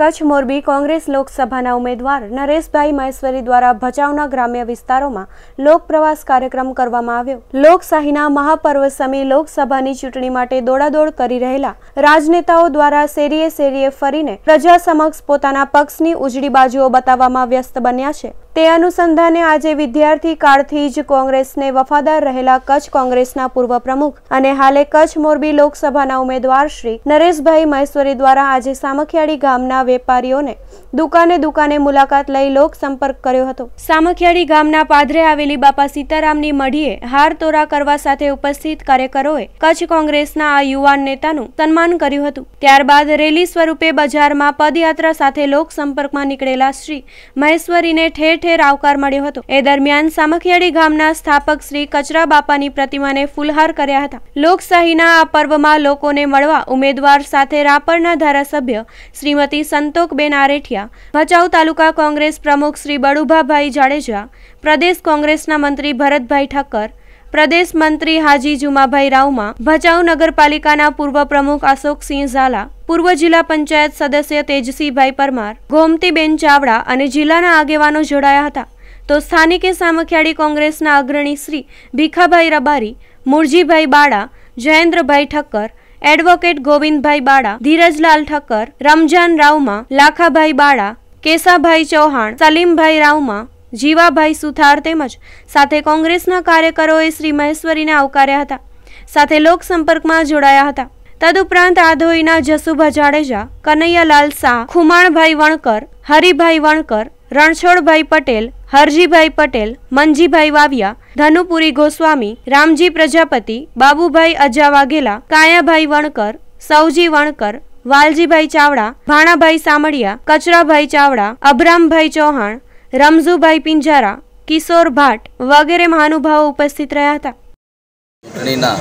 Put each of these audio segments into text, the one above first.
કચ્છ, મોરબી કોંગ્રેસ લોકસભાના ઉમેદવાર નરેશભાઈ મહેશ્વરી દ્વારા ભચાઉના ગ્રામ્ય વિસ્તારોમાં લોક પ્રવાસ કાર્યક્રમ કરવામાં આવ્યો. લોકશાહીના મહાપર્વ સમી લોકસભાની ચૂંટણી માટે દોડાદોડ કરી રહેલા રાજનેતાઓ દ્વારા શેરીએ શેરીએ ફરીને પ્રજા સમક્ષ પોતાના પક્ષની ઉજળી બાજુઓ બતાવવામાં વ્યસ્ત બન્યા છે. તે અનુસંધાને આજે વિદ્યાર્થી કાળથી જ કોંગ્રેસને વફાદાર રહેલા કચ્છ કોંગ્રેસના પૂર્વ પ્રમુખ અને હાલે કચ્છ મોરબી લોકસભાના ઉમેદવાર શ્રી નરેશભાઈ મહેશ્વરી દ્વારા આજે સામખિયાળી ગામના વેપારીઓને દુકાને દુકાને મુલાકાત લઈ લોક સંપર્ક કર્યો હતો. સામખિયાળી ગામના પાદરે આવેલી બાપા સીતારામની મઢીએ હાર તોરા કરવા સાથે ઉપસ્થિત કાર્યકરોએ કચ્છ કોંગ્રેસના આ યુવાન નેતાનું સન્માન કર્યું હતું. ત્યારબાદ રેલી સ્વરૂપે બજારમાં પદયાત્રા સાથે લોક સંપર્કમાં નીકળેલા શ્રી મહેશ્વરીને ઠેર ઠેર આવકાર મળ્યો હતો. એ દરમિયાન સામખિયાળી ગામના સ્થાપક શ્રી કચરા બાપાની પ્રતિમાને ફૂલહાર કર્યા હતા. લોકશાહીના આ પર્વમાં લોકોને મળવા ઉમેદવાર સાથે રાપરના ધારાસભ્ય શ્રીમતી સંતોકબેન આરેઠિયા, ભચાઉ તાલુકા કોંગ્રેસ પ્રમુખ શ્રી બળુભાભાઈ જાડેજા, પ્રદેશ કોંગ્રેસના મંત્રી ભરતભાઈ ઠક્કર, પ્રદેશ મંત્રી હાજી જુમાભાઈ રાવમા, ભચાઉ નગરપાલિકાના પૂર્વ પ્રમુખ અશોકસિંહ ઝાલા પૂર્વ જિલ્લા પંચાયત સદસ્ય તેજસીભાઈ પરમાર, ગોમતીબેન ચાવડા અને જિલ્લાના આગેવાનો જોડાયા હતા. તો સ્થાનિકે સામખિયાળી કોંગ્રેસના અગ્રણી શ્રી ભીખાભાઈ રબારી, મુરજીભાઈ બાળા, જયેન્દ્રભાઈ ઠક્કર, એડવોકેટ ગોવિંદભાઈ બાળા, ધીરજલાલ ઠક્કર, રમજાન રાવમા, લાખાભાઈ બાળા, કેસાભાઈ ચૌહાણ, સલીમભાઈ રાવમા, જીવાભાઈ સુથાર તેમજ સાથે કોંગ્રેસના કાર્યકરોએ શ્રી મહેશ્વરીને આવકાર્યા હતા. સાથે લોક સંપર્કમાં જોડાયા હતા. તદુપરાંત આધોઈના જસુભા જાડેજા, કનૈયાલાલ શાહ, ખુમાણભાઈ વણકર, હરિભાઈ વણકર, રણછોડભાઈ પટેલ, હરજીભાઈ પટેલ મંજીભાઈ વાવિયા, ધનુપુરી ગોસ્વામી, રામજી પ્રજાપતિ, બાબુભાઈ અજા વાઘેલા કાયાભાઈ વણકર, સૌજી વણકર, વાલજીભાઈ ચાવડા, ભાણાભાઈ સામડિયા કચરાભાઈ ચાવડા, અભરામભાઈ ચૌહાણ, રમઝુભાઈ પિંજારા, કિશોર ભાટ વગેરે મહાનુભાવો ઉપસ્થિત રહ્યા હતા. ચૂંટણીના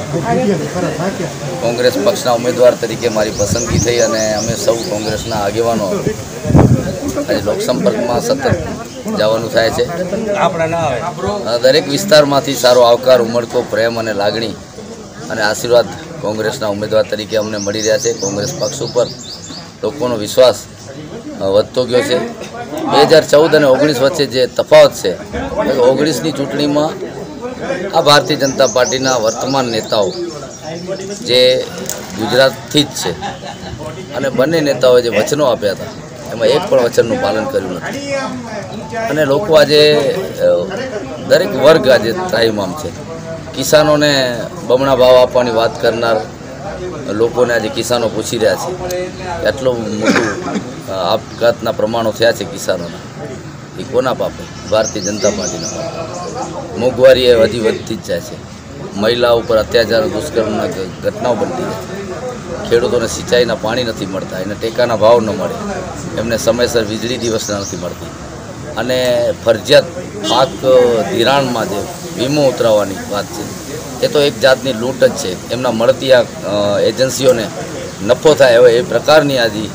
કોંગ્રેસ પક્ષના ઉમેદવાર તરીકે મારી પસંદગી થઈ અને અમે સૌ કોંગ્રેસના આગેવાનો આજે લોકસંપર્કમાં સતત જવાનું થાય છે. દરેક વિસ્તારમાંથી સારો આવકાર ઉમળકો પ્રેમ અને લાગણી અને આશીર્વાદ કોંગ્રેસના ઉમેદવાર તરીકે અમને મળી રહ્યા છે. કોંગ્રેસ પક્ષ ઉપર લોકોનો વિશ્વાસ વધતો ગયો છે. બે હજાર ચૌદ અને ઓગણીસ વચ્ચે જે તફાવત છે ઓગણીસની ચૂંટણીમાં આ ભારતીય જનતા પાર્ટીના વર્તમાન નેતાઓ જે ગુજરાતથી જ છે અને બંને નેતાઓએ જે વચનો આપ્યા હતા, એમાં એક પણ વચનનું પાલન કર્યું નથી. અને લોકો આજે દરેક વર્ગ આજે ત્રાહિમામ છે. કિસાનોને બમણા ભાવ આપવાની વાત કરનાર લોકોને આજે કિસાનો પૂછી રહ્યા છે એટલું મોટું આપઘાતના પ્રમાણો થયા છે કિસાનોના. એ કોના પાપે? ભારતીય જનતા પાર્ટીના પાપે. મોંઘવારી એ હજી વધતી જ જાય છે. મહિલાઓ ઉપર અત્યાચાર, દુષ્કર્મના ઘટનાઓ બનતી જાય ખેડૂતોને સિંચાઈના પાણી નથી મળતા, એને ટેકાના ભાવ ન મળે. એમને સમયસર વીજળી દિવસના નથી મળતી. અને ફરજિયાત પાક ધિરાણમાં જે વીમો ઉતરાવવાની વાત છે, એ તો એક જાતની લૂંટ જ છે. એમના મળતી આ એજન્સીઓને નફો થાય હવે એ પ્રકારની આજે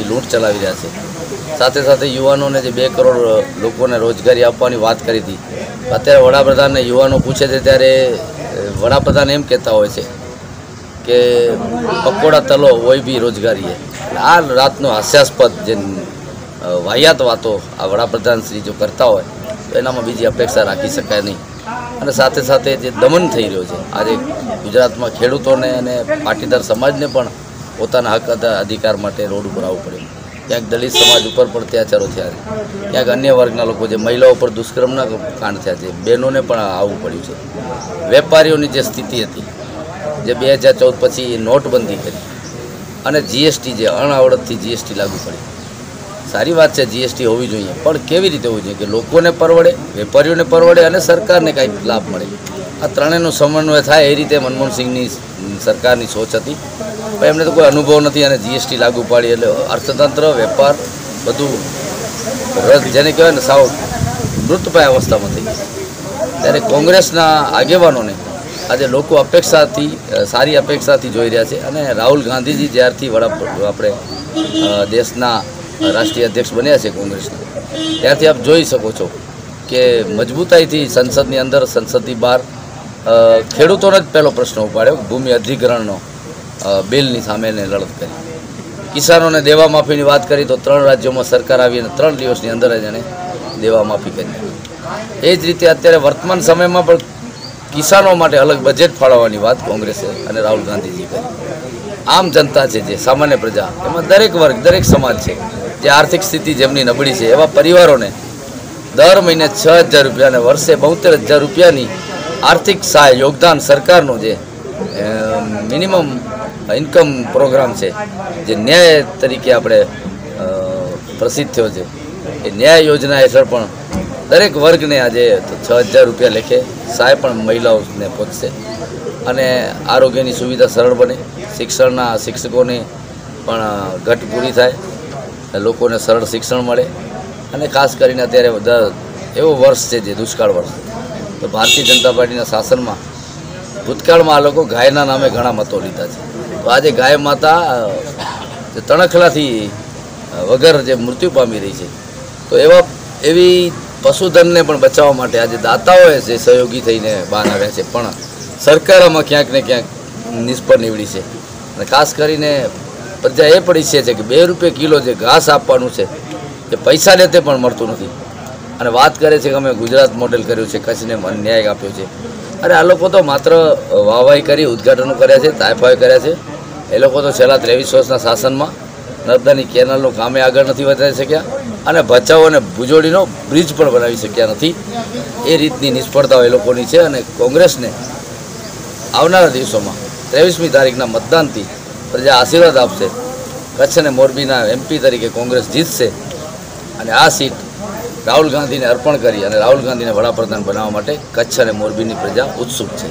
એ લૂંટ ચલાવી રહ્યા છે. સાથે સાથે યુવાનોને જે બે કરોડ લોકોને રોજગારી આપવાની વાત કરી હતી અત્યારે વડાપ્રધાનને યુવાનો પૂછે છે ત્યારે વડાપ્રધાન એમ કહેતા હોય છે કે પકોડા તલો હોય બી રોજગારી હે આ રાતનો હાસ્યાસ્પદ જે વાહિયાત વાતો આ વડાપ્રધાન શ્રી જો કરતા હોય, તો એનામાં બીજી અપેક્ષા રાખી શકાય નહીં. અને સાથે સાથે જે દમન થઈ રહ્યો છે, આજે ગુજરાતમાં ખેડૂતોને અને પાટીદાર સમાજને પણ પોતાના હક અધિકાર માટે રોડ ઉપર આવવું પડ્યું ક્યાંક દલિત સમાજ ઉપર પણ અત્યાચારો થયા છે. ક્યાંક અન્ય વર્ગના લોકો જે મહિલાઓ પર દુષ્કર્મના કાંડ થયા છે. બહેનોને પણ આવવું પડ્યું છે. વેપારીઓની જે સ્થિતિ હતી, જે બે હજાર ચૌદ પછી નોટબંધી કરી અને જીએસટી જે અણઆવડતથી જીએસટી લાગુ પડી સારી વાત છે જીએસટી હોવી જોઈએ, પણ કેવી રીતે હોવી જોઈએ કે લોકોને પરવડે, વેપારીઓને પરવડે અને સરકારને કાંઈક લાભ મળે? આ ત્રણેયનો સમન્વય થાય એ રીતે મનમોહનસિંહની સરકારની સોચ હતી. એમને તો કોઈ અનુભવ નથી અને જીએસટી લાગુ પાડી એટલે અર્થતંત્ર, વેપાર બધું જેને કહેવાય ને સાવ મૃતપાય અવસ્થામાં થઈ ત્યારે કોંગ્રેસના આગેવાનોને આજે લોકો અપેક્ષાથી સારી અપેક્ષાથી જોઈ રહ્યા છે અને રાહુલ ગાંધીજી જ્યારથી વડા આપણે દેશના રાષ્ટ્રીય અધ્યક્ષ બન્યા છે કોંગ્રેસના, ત્યારથી આપ જોઈ શકો છો કે મજબૂતાઈથી સંસદની અંદર, સંસદની બહાર ખેડૂતોનો જ પહેલો પ્રશ્ન ઉપાડ્યો, ભૂમિ અધિગ્રહણનો. બિલની સામેને લડત કરી. કિસાનોને દેવા માફીની વાત કરી તો ત્રણ રાજ્યોમાં સરકાર આવી અને ત્રણ દિવસની અંદર જ એણે દેવા માફી કરી એ જ રીતે અત્યારે વર્તમાન સમયમાં પણ કિસાનો માટે અલગ બજેટ ફાળવવાની વાત કોંગ્રેસે અને રાહુલ ગાંધીજી કરી. આમ જનતા છે જે, સામાન્ય પ્રજા, એમાં દરેક વર્ગ, દરેક સમાજ છે, જે આર્થિક સ્થિતિ જેમની નબળી છે, એવા પરિવારોને દર મહિને છ હજાર રૂપિયા અને વર્ષે બોતેર હજાર રૂપિયાની આર્થિક સહાય, યોગદાન સરકારનું જે મિનિમમ ઇન્કમ પ્રોગ્રામ છે, જે ન્યાય તરીકે આપણે પ્રસિદ્ધ થયો છે. એ ન્યાય યોજના હેઠળ પણ દરેક વર્ગને આજે છ હજાર રૂપિયા લેખે સહાય પણ મહિલાઓને પહોંચશે. અને આરોગ્યની સુવિધા સરળ બને, શિક્ષણના શિક્ષકોની પણ ઘટ પૂરી થાય લોકોને સરળ શિક્ષણ મળે. અને ખાસ કરીને અત્યારે એવો વર્ષ છે જે દુષ્કાળ વર્ષ. તો ભારતીય જનતા પાર્ટીના શાસનમાં ભૂતકાળમાં આ લોકો ગાયના નામે ઘણા મતો લીધા છે. તો આજે ગાય માતા તણખલાથી વગર જે મૃત્યુ પામી રહી છે. તો એવા, એવી પશુધનને પણ બચાવવા માટે આજે દાતાઓએ જે સહયોગી થઈને બહાર આવ્યા છે. પણ સરકાર આમાં ક્યાંક ને ક્યાંક નિષ્ફળ નીવડી છે. અને ખાસ કરીને પ્રજા એ પણ ઈચ્છે છે કે બે રૂપિયા કિલો જે ઘાસ આપવાનું છે, એ પૈસા લેતે પણ મળતું નથી. અને વાત કરે છે કે અમે ગુજરાત મોડેલ કર્યું છે, કચ્છને અન્યાય ન્યાય આપ્યો છે. અરે આ લોકો તો માત્ર વાહવાહી કરી, ઉદ્ઘાટનો કર્યા છે તાયફાઈ કર્યા છે. એ લોકો તો છેલ્લા ત્રેવીસ વર્ષના શાસનમાં નર્મદાની કેનાલનું કામે આગળ નથી વધારી શક્યા અને ભચાઉ અને ભુજોડીનો બ્રિજ પણ બનાવી શક્યા નથી. એ રીતની નિષ્ફળતાઓ એ લોકોની છે અને કોંગ્રેસને આવનારા દિવસોમાં ત્રેવીસમી તારીખના મતદાનથી પ્રજા આશીર્વાદ આપશે. કચ્છ અને મોરબીના એમપી તરીકે કોંગ્રેસ જીતશે અને આ સીટ રાહુલ ગાંધીને અર્પણ કરી અને રાહુલ ગાંધીને વડાપ્રધાન બનાવવા માટે કચ્છ અને મોરબીની પ્રજા ઉત્સુક છે.